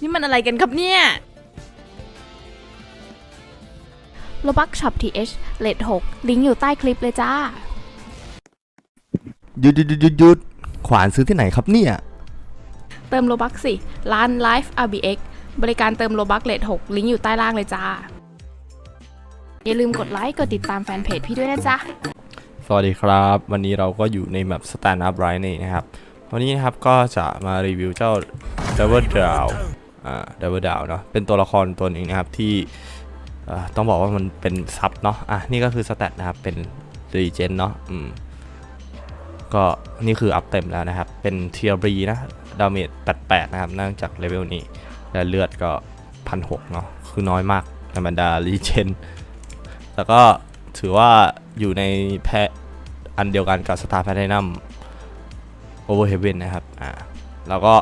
นี่มันอะไรกันครับเนี่ยโลบักช็อปทีเอชเลท6ลิงก์อยู่ใต้คลิปเลยจ้า หยุดหยุดหยุดหยุดหยุดขวานซื้อที่ไหนครับเนี่ย เติมโลบักสิ ร้าน Life RBX บริการเติมโลบักเลท6ลิงก์อยู่ใต้ล่างเลยจ้า อย่าลืมกดไลค์ กดติดตามแฟนเพจพี่ด้วยนะจ๊ะ สวัสดีครับ วันนี้เราก็อยู่ในแมป Stand Up Right นี่นะครับ วันนี้นะครับก็จะมารีวิวเจ้า Double Down อ่า Double Down เนาะเป็นตัวละครตัวหนึ่งนะครับที่ต้องบอกว่ามันเป็นซับเนาะอะนี่ก็คือสแตทนะครับเป็น Regen เนาะอืมก็นี่คืออัพเต็มแล้วนะครับ เป็นเทียบรีนะดาเมจ88 นะครับเนื่องจากเลเวลนี้ และเลือดก็พันหเนาะคือน้อยมากในบรรดา Regen แล้วก็ถือว่าอยู่ในแพอันเดียวกันกับสตาร์แพทนัมโอเวอร์เฮเวนนะครับอ่าแล้วก็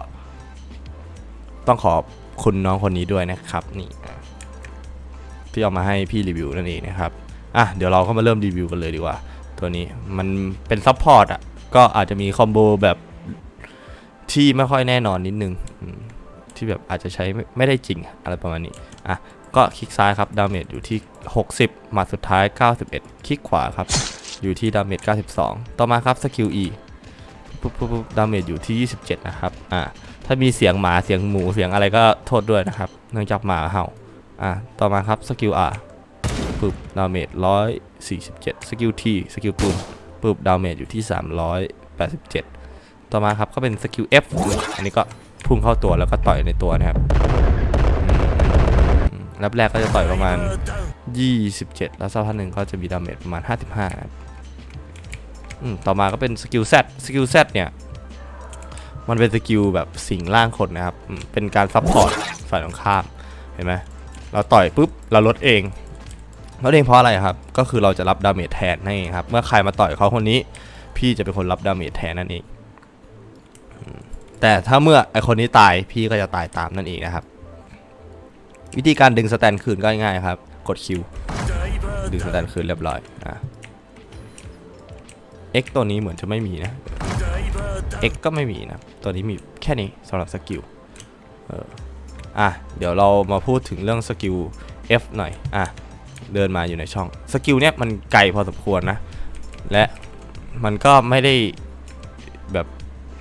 ต้องขอบคุณน้องคนนี้ด้วยนะครับนี่อะที่เอามาให้พี่รีวิวนั่นเองนะครับอะเดี๋ยวเราก็มาเริ่มรีวิวกันเลยดีกว่า ตัวนี้มันเป็นซัพพอร์ตอะก็อาจจะมีคอมโบแบบที่ไม่ค่อยแน่นอนนิดนึง ที่แบบอาจจะใช้ไม่ได้จริงอะไรประมาณนี้อะก็คลิกซ้ายครับดาเมจอยู่ที่ 60มัดสุดท้าย 91 คลิกขวาครับ อยู่ที่ดาเมจ92 ต่อมาครับสกิล E ปุ๊บปุ๊บปุ๊บดาเมจอยู่ที่ 27 นะครับ อ่า ถ้ามีเสียงหมาเสียงหมูเสียงอะไรก็โทษด้วยนะครับ เนื่องจากหมาเห่า อ่าต่อมาครับสกิล R ปุ๊บดาเมจ147สกิล T สกิลปืนปุ๊บดาเมจอยู่ที่387ต่อมาครับก็เป็นสกิล F อันนี้ก็พุ่งเข้าตัวแล้วก็ต่อยในตัวนะครับรับแรกก็จะต่อยประมาณ 27 แล้วสักพักหนึ่งก็จะมีดาเมจประมาณ 55ครับอืมต่อมาก็เป็นสกิล Z สกิล Z เนี่ย มันเป็นสกิลแบบสิงร่างคนนะครับ เป็นการซัพพอร์ตฝ่ายตรงข้ามเห็นไหมเราต่อยปุ๊บเราลดเองลดเองเพราะอะไรครับ ก็คือเราจะรับดาเมจแทนนั่นเองครับ เมื่อใครมาต่อยเขาคนนี้ พี่จะเป็นคนรับดาเมจแทนนั่นเอง แต่ถ้าเมื่อไอคนนี้ตายพี่ก็จะตายตามนั่นเองนะครับ วิธีการดึงสแตนคืนก็ง่ายๆครับ กดคิวดึงสแตนคืนเรียบร้อยอะ X ตัวนี้เหมือนจะไม่มีนะ X ก็ไม่มีนะ ตัวนี้มีแค่นี้สำหรับสกิลเอออะ เดี๋ยวเรามาพูดถึงเรื่องสกิล F หน่อย อะ เดินมาอยู่ในช่อง สกิลเนี้ยมันไกลพอสมควรนะ และมันก็ไม่ได้แบบ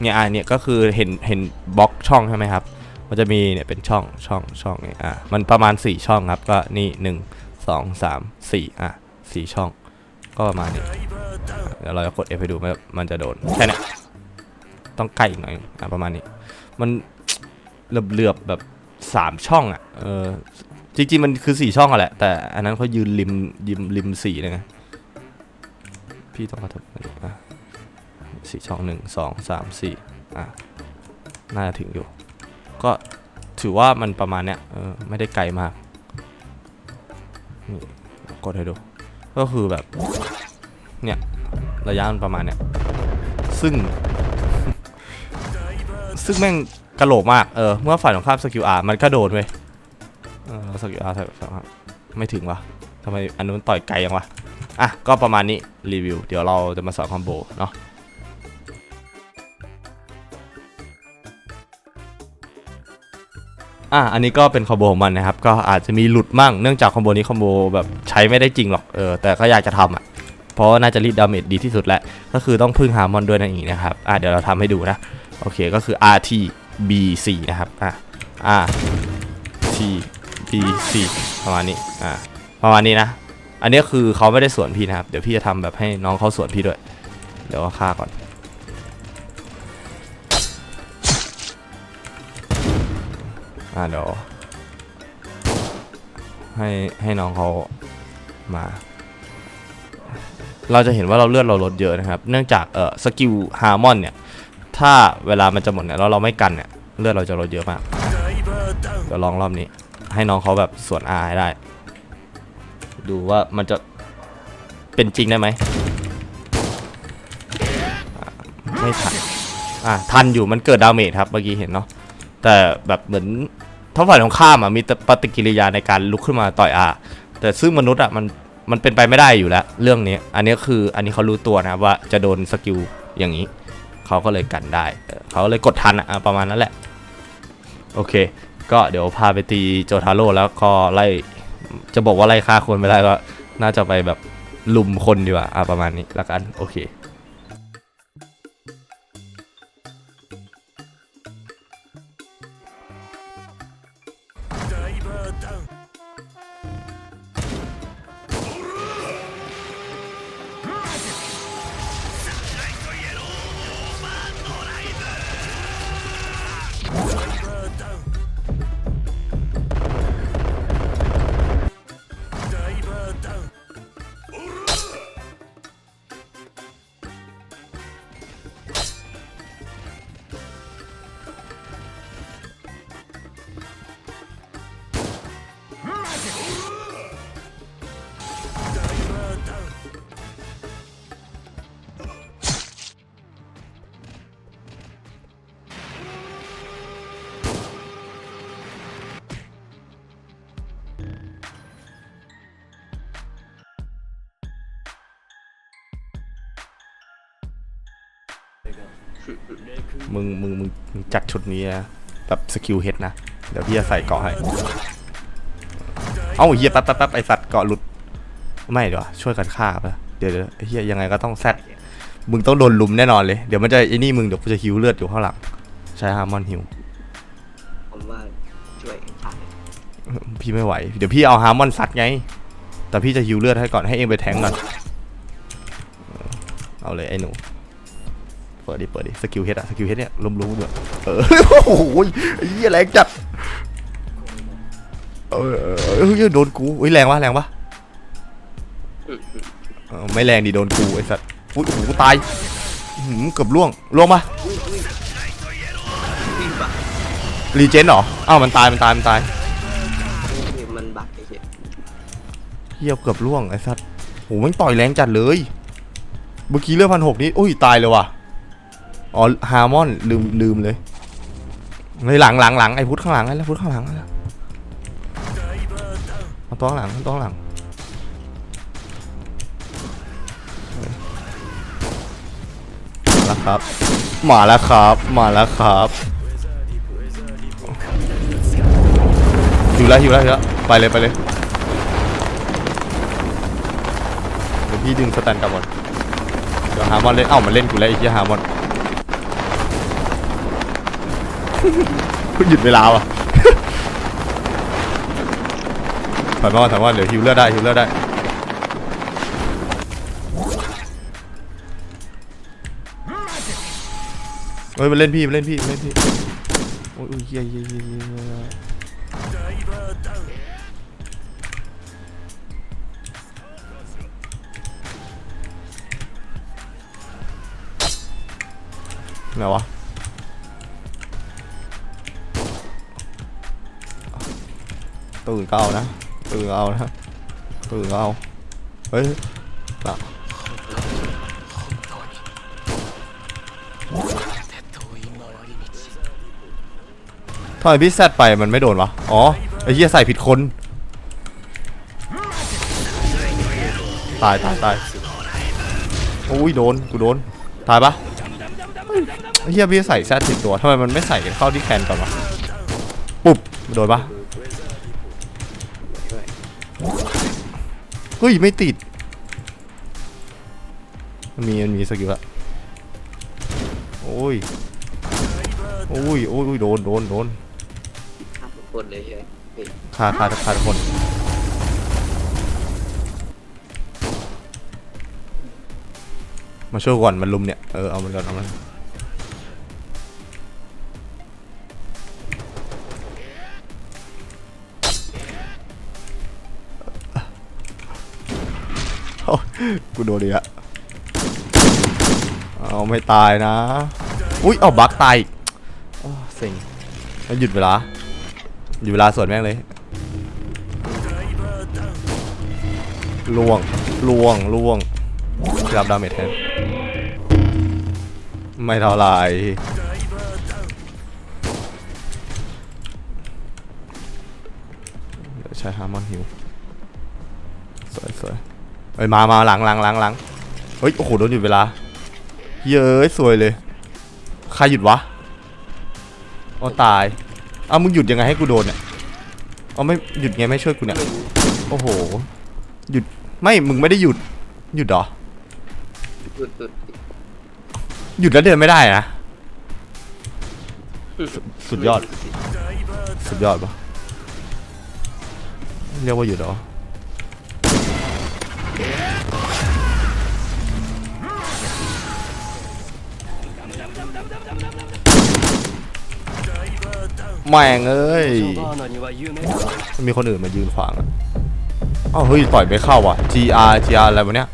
เนี่ยอะเนี่ยก็คือเห็นเห็นบล็อกช่องใช่ไหมครับ มันจะมีเนี่ยเป็นช่องช่องช่องเนี่ยอะมันประมาณ 4 ช่องครับ ก็นี่ 1 2 3 4 อะ4ช่อง ก็ประมาณนี้ ดี๋ยวเราจะกด F ให้ดูมันมันจะโดนแค่นี้ต้องใกล้อีกหน่อยอะประมาณนี้ มันเหลือบเหลือบๆแบบ3ช่องอะเออจริงๆมันคือ4ช่องอะแหละ แต่อันนั้นเขายืนริมริมริมสีเลยไงพี่ต้องกระทบอะสี่ช่องหนึ่งสองสามสี่อะน่าจะถึงอยู่ ก็ถือว่ามันประมาณเนี้ยเออไม่ได้ไกลมากนี่กดให้ดู ก็คือแบบ ระยะมันประมาณเนี้ยซึ่ง ซึ่งแม่งกระโหลกมาก เออ เมื่อฝ่ายตรงข้ามสกิลอาร์มันก็โดนเว้ยเออสกิลอาร์ไม่ถึงวะทำไมอันนู้นต่อยไกลยังวะ อะ ก็ประมาณนี้รีวิว เดี๋ยวเราจะมาสอนคอมโบเนาะอะ อันนี้ก็เป็นคอมโบของมันนะครับ ก็อาจจะมีหลุดมั่ง เนื่องจากคอมโบนี้คอมโบแบบใช้ไม่ได้จริงหรอก เออ แต่ก็อยากจะทำอะ เพราะว่าน่าจะรีดดาเมจดีที่สุดแหละก็คือต้องพึ่งฮาร์มอนด้วยนั่นเองนะครับอะเดี๋ยวเราทำให้ดูนะ โอเคก็คือ RT B4 นะครับอะ RT B4 ประมาณนี้อะประมาณนี้นะ อันนี้คือเขาไม่ได้สวนพี่นะครับ เดี๋ยวพี่จะทำแบบให้น้องเขาสวนพี่ด้วย เดี๋ยวก็ฆ่าก่อนอ่าเดี๋ยวให้ให้น้องเขามา เราจะเห็นว่าเราเลือดเราลดเยอะนะครับ เนื่องจากเออสกิลฮาร์มอนเนี่ย ถ้าเวลามันจะหมดเนี่ยแล้วเราไม่กันเนี่ย เลือดเราจะลดเยอะมาก เดี๋ยวลองรอบนี้ ให้น้องเขาแบบสวนอาให้ได้ ดูว่ามันจะเป็นจริงได้ไหม ไม่ทัน อะทันอยู่มันเกิดดาเมจครับเมื่อกี้เห็นเนาะ แต่แบบเหมือนทั้งฝ่ายตรงข้ามอะมีปฏิกิริยาในการลุกขึ้นมาต่อยอาแต่ซึ่งมนุษย์อะมัน มันเป็นไปไม่ได้อยู่แล้ว เรื่องนี้อันนี้คืออันนี้เขารู้ตัวนะว่าจะโดนสกิลอย่างนี้เขาก็เลยกันได้เขาเลยกดทันอะอะประมาณนั้นแหละ โอเค ก็เดี๋ยวพาไปตีโจทาโร่แล้วก็ไล่จะบอกว่าไล่ฆ่าคนไม่ได้ก็น่าจะไปแบบลุมคนดีกว่าอะประมาณนี้ละกันโอเค มึงมึงมึงมึงจัดชุดนี้นะแบบสกิลเฮดนะ เดี๋ยวพี่จะใส่เกาะให้ เอ้าเฮียแป๊บแป๊บแป๊บไอสัตว์เกาะหลุด ไม่เดี๋ยวาช่วยกันฆ่าปะเดี๋ยวเดี๋ยวไอ้เฮียยังไงก็ต้องแซดมึงต้องโดนลุมแน่นอนเลย เดี๋ยวมันจะไอ้นี่มึงเดี๋ยวกูจะฮิวเลือดอยู่ข้างหลัง ใช้ฮาร์มอนฮิวผมว่าช่วยเองผ่านเลยพี่ไม่ไหว เดี๋ยวพี่เอาฮาร์มอนซัดไง แต่พี่จะฮิวเลือดให้ก่อนให้เองไปแทงก่อน เออเอาเลยไอ้หนู เปิดดิ เปิดดิ สกิลเฮดอะสกิลเฮดเนี่ยล้มๆแบบเออ โอ้โหไอ้เหี้ยแรงจัด เออเออเออเฮ้ยโดนกูอุ้ยแรงวะแรงปะอืมอืมเออไม่แรงดิโดนกูไอ้สัตว์อุ้ยโอ้โหตายอื้อหือเกือบล่วงล่วงปะอุ้ยอุ้ยวิ่งบักรีเจนเหรออ้าวมันตายมันตายมันตายนี่มันบักไอ้เหี้ยเฮียเกือบล่วงไอ้สัตว์โหมันต่อยแรงจัดเลย เมื่อกี้เรื่องพันหกนี้อุ้ยตายเลยว่ะ อ๋อฮาร์มอนลืมลืมเลยในหลังหลังหลังไอ้พุทธข้างหลังไอ้แล้วพุทธข้างหลังไอ้แล้วเอาตัวข้างหลังเอาตัวข้างหลังมาแล้วครับมาแล้วครับมาแล้วครับหิวแล้วหิวแล้วหิวแล้วไปเลยไปเลยเดี๋ยวพี่ดึงสแตนกลับหมดเดี๋ยวฮาร์มอนเล่นเอ้ามันเล่นกูแล้วไอ้เหี้ยฮาร์มอน หยุดเวลาว่ะถอยมาก่อนถอยมาก่อนเดี๋ยวฮิวเลือดได้ฮิวเลือดได้เฮ้ยมันเล่นพี่มันเล่นพี่มันเล่นพี่โอ้ยเฮียเฮียเฮียเฮียเฮียไหนวะ ตื่นก็เอานะตื่นก็เอานะตื่นก็เอาเฮ้ยอะทำไมพี่แซดไปมันไม่โดนวะอ๋อไอ้เหี้ยใส่ผิดคนตายตายตายโอ้ยโดนกูโดนตายปะไอ้เหี้ยพี่ใส่แซดผิดตัวทำไมมันไม่ใส่เข้าที่แคนก่อนวะปุ๊บโดนปะ เฮ้ย ไม่ติด มันมี มันมีสกิลละโอ้ย โอ้ยโอ้ยโดน โดน โดนฆ่าทุกคนเลยใช่ไหมเฮ้ยฆ่าฆ่าฆ่าทุกคน มาช่วยก่อน มันลุมเนี่ย เออ เอามันก่อนเอามัน กูโดนดีอะเอาไม่ตายนะ อุ้ยเอาบักตายอีกโอ้เซ็งหยุดเวลา หยุดเวลาสวดแม่งเลยล่วงล่วงล่วงรับดาเมจแทนไม่เท่าไหรเดี๋ยใช้ฮาร์มอนฮิว เอ้ยมามาหลังหลังหลังหลังเฮ้ยโอ้โหโดนหยุดเวลา เย้ยสวยเลยใครหยุดวะโอ้ตายเอามึงหยุดยังไงให้กูโดนเนี่ยเอาไม่หยุดไงไม่ช่วยกูเนี่ยโอ้โหหยุดไม่มึงไม่ได้หยุด หยุดเหรอหยุดหยุดหยุดแล้วเดินไม่ได้นะสุดยอด สุดยอดปะเรียกว่าหยุดเหรอ แม่งเอ้ยมันมีคนอื่นมายืนขวางอะอ้าวเฮ้ยต่อยไม่เข้าว่ะ GR GR อะไรวะเนี่ย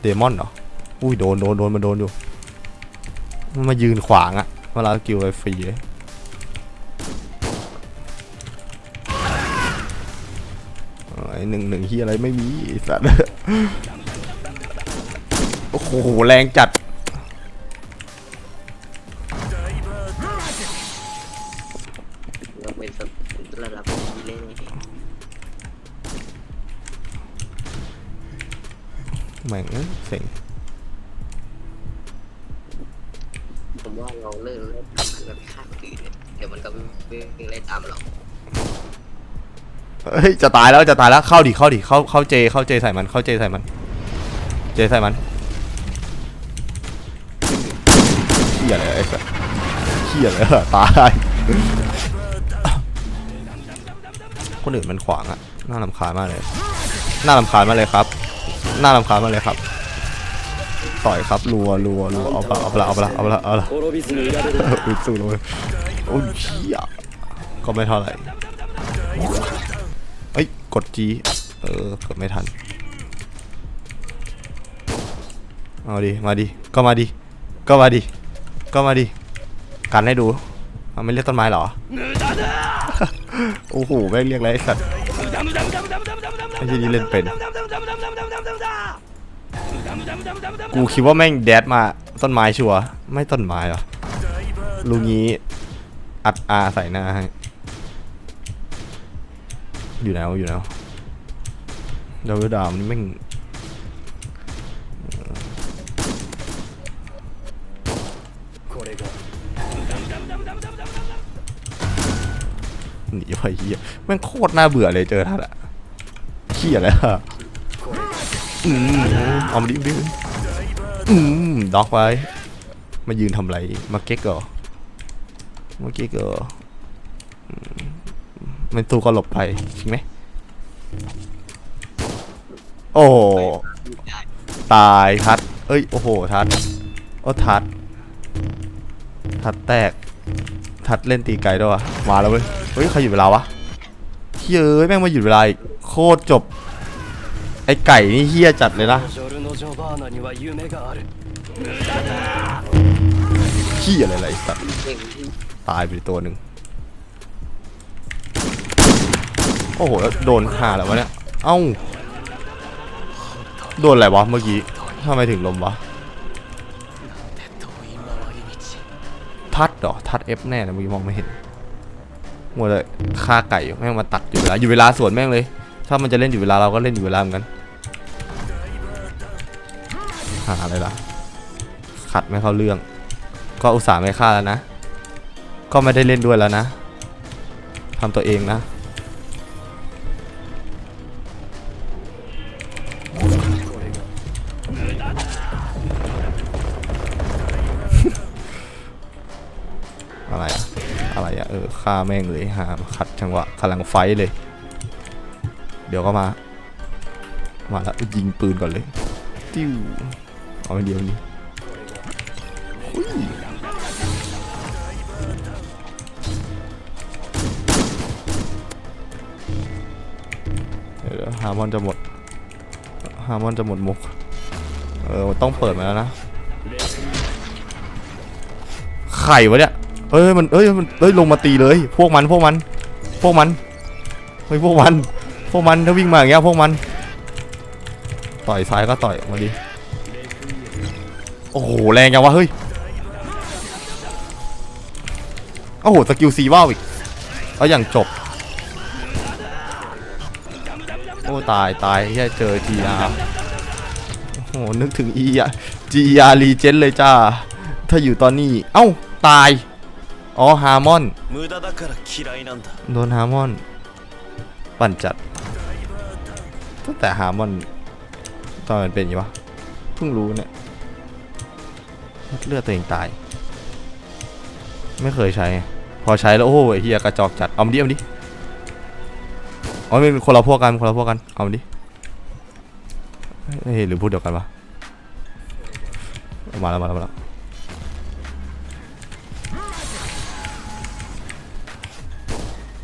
เดมอนเหรอ อุ้ยโดนโดนโดนมันโดนอยู่ มันมายืนขวางอะเวลากิวไอฟรีเลย หนึ่งหนึ่งที่อะไรไม่มีสัตว์โอ้โหแรงจัด้ยจะตายแล้วจะตายแล้วเข้าดิเข้าดิเข้าเข้าเจเข้าเจใส่มันเข้าเจใส่มัน เจใส่มันเขี่ยเลยไอ้สัสเขี่ยเลยตายคนอื่นมันขวางอะน่าลำคาญมากเลยน่าลำคาญมากเลยครับน่าลำคาญมากเลยครับ ต่อยครับรัวรัวรัวเอาปะเอาปะเอาปะเอาปะเอาปะอุ้ยสู้เลยโอ้ยเขี้ยก็ไม่เท่าไหร่ กด G เออกดไม่ทัน เอาดิ มาดิ ก็มาดิ ก็มาดิ ก็มาดิ กันให้ดูเอาไม่เรียกต้นไม้เหรอ โอ้โห แม่งเรียกอะไรไอ้สัตว์ไอ้ที่นี่เล่นเป็น กูคิดว่าแม่งแดดมาต้นไม้ชัว ไม่ต้นไม้เหรอลูกนี้อัดอาใส่หน้าให้ อยู่แล้วอยู่แล้วดาวดาวนี่แม่งหนีไปเฮียแม่งโคตรน่าเบื่อเลยเจอท่านอะเขี้ยแล้วอืมเอามาดิดิอืมด็อกไว้มายืนทำไรมาเก๊กเหรอมาเก๊กเหรอ มันตูก็หลบไปใช่ไหมโอ้ตายทัด เอ้ย โอ้โห ทัดโอ้ทัด ทัดแตก ทัดเล่นตีไกลด้วยวะมาแล้วเว้ย เฮ้ย ใครหยุดเวลาวะเฮ้ย แม่งมาหยุดเวลาโคตรจบ ไอไก่นี่เฮี้ยจัดเลยนะเฮี้ยอะไรๆสัตว์ตายไปตัวหนึ่ง โอ้โหโดนห่าแล้ววะเนี่ย เอ้า โดนอะไรวะเมื่อกี้ทำไมถึงลมวะ ทัดเหรอ ทัดเอฟแน่นะเมื่อกี้มองไม่เห็นหมัวเลยฆ่าไก่แม่งมาตัดอยู่เวลาอยู่เวลาสวนแม่งเลย ถ้ามันจะเล่นอยู่เวลาเราก็เล่นอยู่เวลาเหมือนกัน หาอะไรล่ะ ขัดไม่เข้าเรื่อง ก็อุตส่าห์ไม่ฆ่าแล้วนะ ก็ไม่ได้เล่นด้วยแล้วนะทำตัวเองนะ ฆ่าแม่งเลยหาขัดจังหวะกำลังไฟเลย เดี๋ยวก็มา มาแล้วยิงปืนก่อนเลย ติ้วเอาเดียวนี้เดี๋ยวฮามอนจะหมด ฮามอนจะหมดมุก เออ ต้องเปิดมาแล้วนะ ไข่วะเนี่ย เอ้ยมันเอ้ยมันเอ้ยลงมาตีเลย พวกมันพวกมัน พวกมันเฮ้ยพวกมัน พวกมันถ้าวิ่งมาอย่างเงี้ยพวกมัน ต่อยซ้ายก็ต่อยมาดิโอ้โหแรงจังวะเฮ้ยโอ้โหสกิลซีว่าวอีกแล้วอย่างจบโอ้ตายตายแค่เจอ GR โอ้โหนึกถึง E อะ GR รีเจนเลยจ้า ถ้าอยู่ตอนนี้ เอ้า ตาย อ๋อฮาร์มอนโดนฮาร์มอน ปั่นจัดตั้งแต่ฮาร์มอนตอนมันเป็นอยู่วะเพิ่งรู้เนี่ยเลือดตัวเองตาย ไม่เคยใช้ พอใช้แล้ว โอ้ยเฮียกระจอกจัด เอามาดิเอามาดิอ๋อเป็นคนละพวกกันคนละพวกกัน เอามาดิเฮ้หรือพูดเดียวกันปะมาแล้วมาแล้วมาแล้ว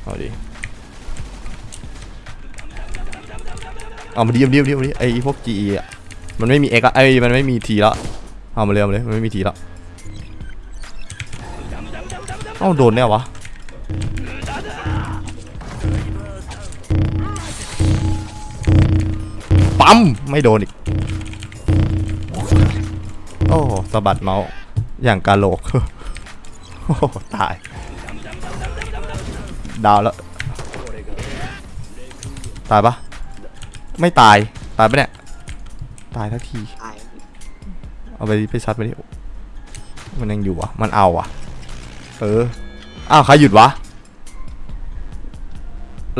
เอาดิเอามาดิเอามาดิเอามาดิเอามาดิไอ้พวก GE อะมันไม่มี X อะไอ้มันไม่มี T แล้วเอามาเลยเอามาเลยมันไม่มี T แล้วเอ้าโดนแน่วะปั๊มไม่โดนอีกโอ้สะบัดเมาส์อย่างกาโหลกโอ้ตาย ดาวแล้ว ตายปะไม่ตาย ตายปะเนี่ย ตายทักที ตายเอาไปดิไปซัดไปดิมันยังอยู่วะมันเอาวะเออ อ้าวใครหยุดวะ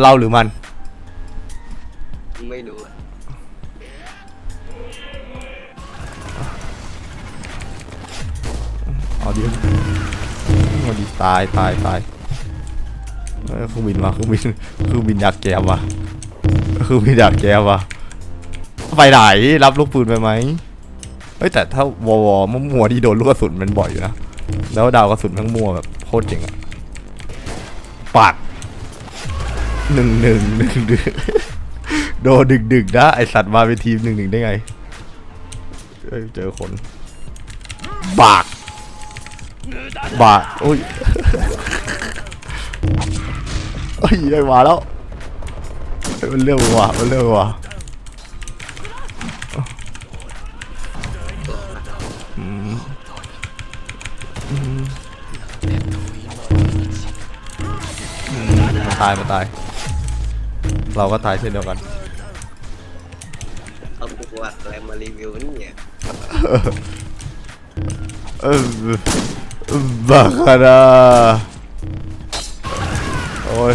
เราหรือมัน ไม่รู้อะเอาดิเอาดิตายตายตาย เครื่องบินมาเครื่องบินเครื่องบินอยากแกมวะเครื่องบินอยากแกมวะไปไหนรับลูกปืนไปไหมเฮ้ยแต่ถ้าวอวอมั่วที่โดนลูกกระสุนมันบ่อยอยู่นะแล้วดาวกระสุนทั้งมัวแบบโคตรเจ๋งอะปัดหนึ่งหนึ่งหนึ่งดึกโดนดึกดึกนะไอสัตว์มาเป็นทีมหนึ่งหนึ่งได้ไงเจอคนบากบาทอุ้ย อ้ยได้มาแล้วมันเรื่องว่ะมันเรื่องว่ะมอืมอืมมันตายมันตาย เราก็ตายเช่นเดียวกันเอาประวัติอะไรมารีวิวเนี่ยบ้าคาราโอ้ย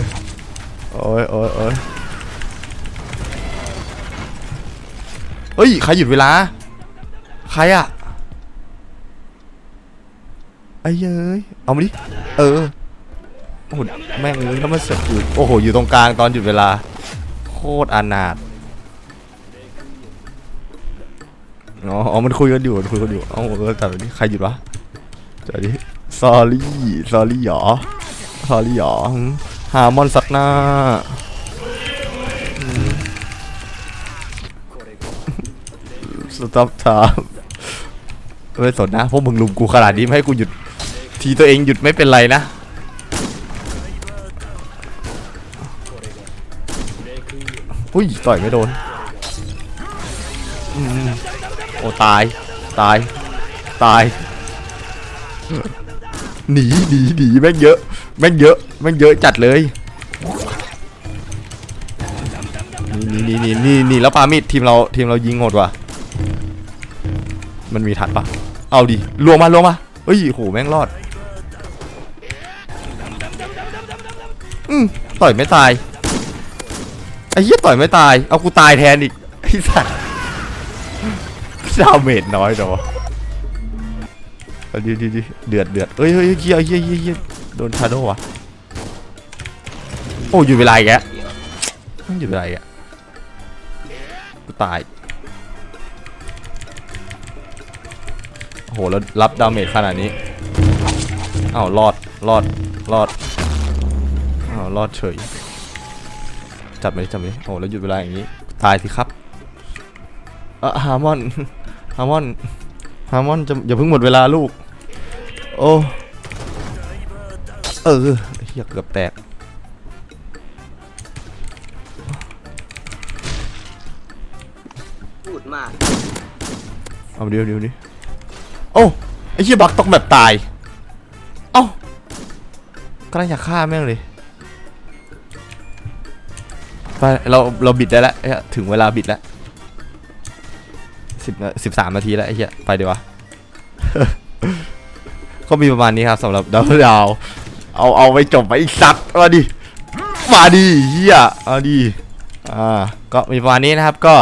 โอ้ยโอ้ยโอ้ยเฮ้ย ใครหยุดเวลา ใครอะไอ้เย้ย เอามาดิ เออโอ้โหแม่งแล้วมันเสือกอยู่โอ้โห อยู่ตรงกลางตอนหยุดเวลา โคตรอนาถอ๋ออ๋อมันคุยกันอยู่มันคุยกันอยู่ เอ้าเออแต่นี่ใครหยุดวะแต่นี่ sorry sorry หรอ sorry หรอ หามอนสักหน้า สต็อปถามไม่สนนะพวกมึงลุมกูขนาดนี้ไม่ให้กูหยุด ทีตัวเองหยุดไม่เป็นไรนะ อุ้ย ต่อยไม่โดนอืมโอ้ ตาย ตาย ตาย หนีหนีหนีแม่งเยอะ แม่งเยอะแม่งเยอะจัดเลยนี่นี่นี่นี่นี่แล้วปามิดทีมเราทีมเรายิงโหดว่ะมันมีทัดปะเอาดิลวงมาลวงมาเฮ้ยโหแม่งรอดอืมต่อยไม่ตายไอ้เหี้ยต่อยไม่ตาย เอากูตายแทนอีกไอ้สัตว์ดาเมจน้อยจังวะเอาดิดิดิเดือดเดือดเอ้ยเฮ้ยเฮียเฮียเฮียเฮีย โดนชาโดว์วะโอ้หยุดเวลาอีกแล้วหยุดเวลาอีกแล้วกูตายโอ้โหแล้วรับดาเมจขนาดนี้อ้าวรอดรอดรอดอ้าวรอดเฉยจับไหมจับไหมโอ้แล้วหยุดเวลาอย่างนี้ตายสิครับเออฮาร์มอนฮาร์มอนฮาร์มอนจะอย่าเพิ่งหมดเวลาลูก โอ้ เออเฮียเกือบแตก พูดมากเอาเดี๋ยวเดี๋ยวนี้โอ้ไอ้เหี้ยบักต้องแบบตาย เอ้ากำลังอยากฆ่าแม่งเลย ไป เรา เราบิดได้แล้วเอ้ยถึงเวลาบิดแล้วสิบสิบสามนาทีแล้วไอ้เหี้ย ไปดีวะ ก็มีประมาณนี้ครับสำหรับดาวดาว เอาเอาไปจบไปอีกสัตว์มาดิมาดิเฮียเอาดิอ่าก็มีประมาณนี้นะครับก็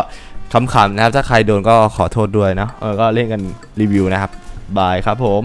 ขำๆนะครับ ถ้าใครโดนก็ขอโทษด้วยเนะเออก็เล่นกันรีวิวนะครับบายครับผม